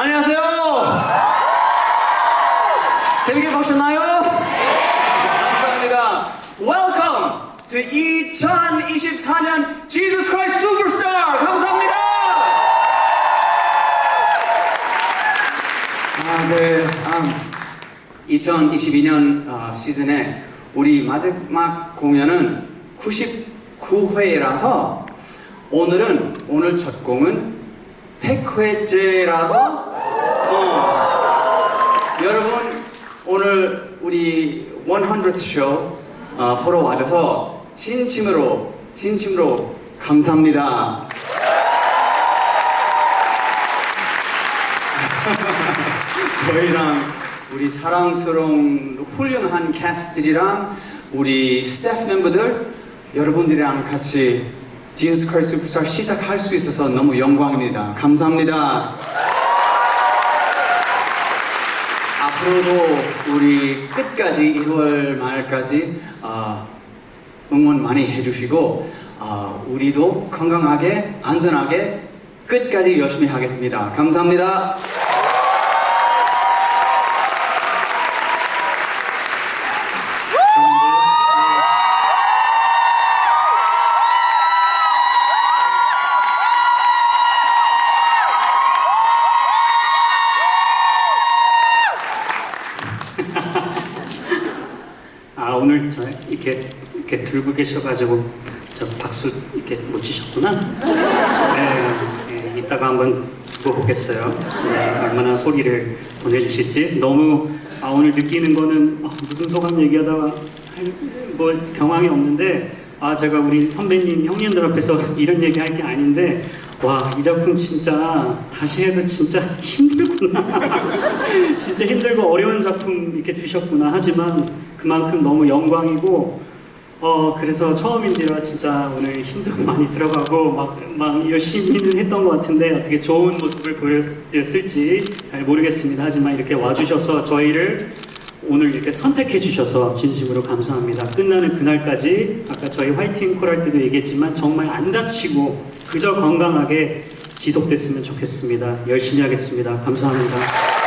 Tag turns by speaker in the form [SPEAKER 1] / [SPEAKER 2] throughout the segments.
[SPEAKER 1] 안녕하세요. 재밌게 보셨나요? 감사합니다. Welcome to 2024년 Jesus Christ Superstar. 감사합니다. 아, 네. 음, 2022년 어, 시즌에 우리 마지막 공연은 99회라서 오늘은 오늘 첫 공은 100회째라서 어, 여러분 오늘 우리 100th 쇼 어, 보러 와줘서 진심으로 진심으로 감사합니다. 저희랑 우리 사랑스러운 훌륭한 캐스트들이랑 우리 스태프 멤버들 여러분들이랑 같이 지저스 크라이스트 슈퍼스타 시작할 수 있어서 너무 영광입니다. 감사합니다. 앞으로도 우리 끝까지 1월 말까지 아, 응원 많이 해주시고 아, 우리도 건강하게 안전하게 끝까지 열심히 하겠습니다. 감사합니다.
[SPEAKER 2] 오늘 저 이렇게 이렇게 들고 계셔가지고 저 박수 이렇게 못 치셨구나. 네, 네, 이따가 한번 두고 보겠어요. 네, 얼마나 소리를 보내주실지 너무 아, 오늘 느끼는 거는 아, 무슨 소감 얘기하다가 할- 뭐 경황이 없는데 아 제가 우리 선배님 형님들 앞에서 이런 얘기 할 게 아닌데 와 이 작품 진짜 다시 해도 진짜 힘들구나 진짜 힘들고 어려운 작품 이렇게 주셨구나 하지만 그만큼 너무 영광이고 어 그래서 처음인지라 진짜 오늘 힘도 많이 들어가고 막, 막 열심히는 했던 것 같은데 어떻게 좋은 모습을 보였을지 잘 모르겠습니다 하지만 이렇게 와주셔서 저희를 오늘 이렇게 선택해 주셔서 진심으로 감사합니다. 끝나는 그날까지 아까 저희 화이팅 콜 할 때도 얘기했지만 정말 안 다치고 그저 건강하게 지속됐으면 좋겠습니다. 열심히 하겠습니다. 감사합니다.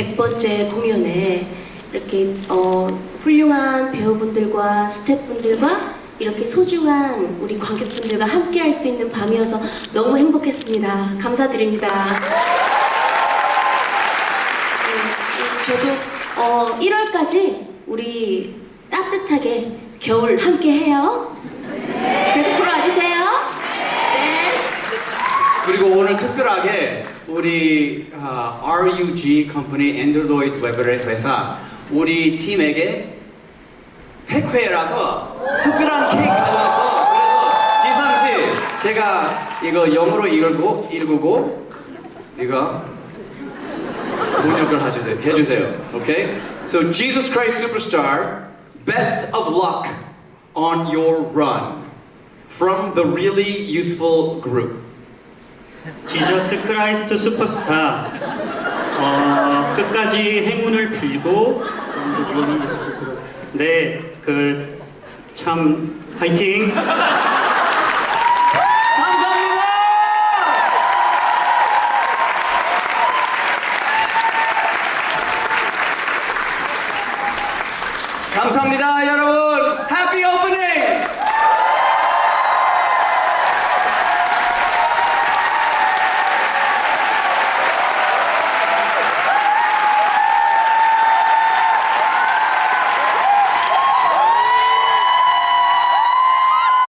[SPEAKER 3] 100번째 공연에 이렇게 어, 훌륭한 배우분들과 스태프분들과 이렇게 소중한 우리 관객분들과 함께 할 수 있는 밤이어서 너무 행복했습니다. 감사드립니다. 네, 저도 어, 1월까지 우리 따뜻하게 겨울 함께 해요. 그래서 보러 와주세요. 네.
[SPEAKER 1] 그리고 오늘 특별하게 우리 아, RUG 컴퍼니 앤드 로이드 웨버의 회사 우리 팀에게 100회라서 특별한 케이크 가져왔어. 그래서 지성 씨 제가 이거 영어로 읽고 읽고 이거 번역을 해주세요. 해주세요. 오케이? So Jesus Christ Superstar, best of luck on your run from the really useful group.
[SPEAKER 2] 지저스 크라이스트 슈퍼스타. 어, 끝까지 행운을 빌고 네, 그 참 화이팅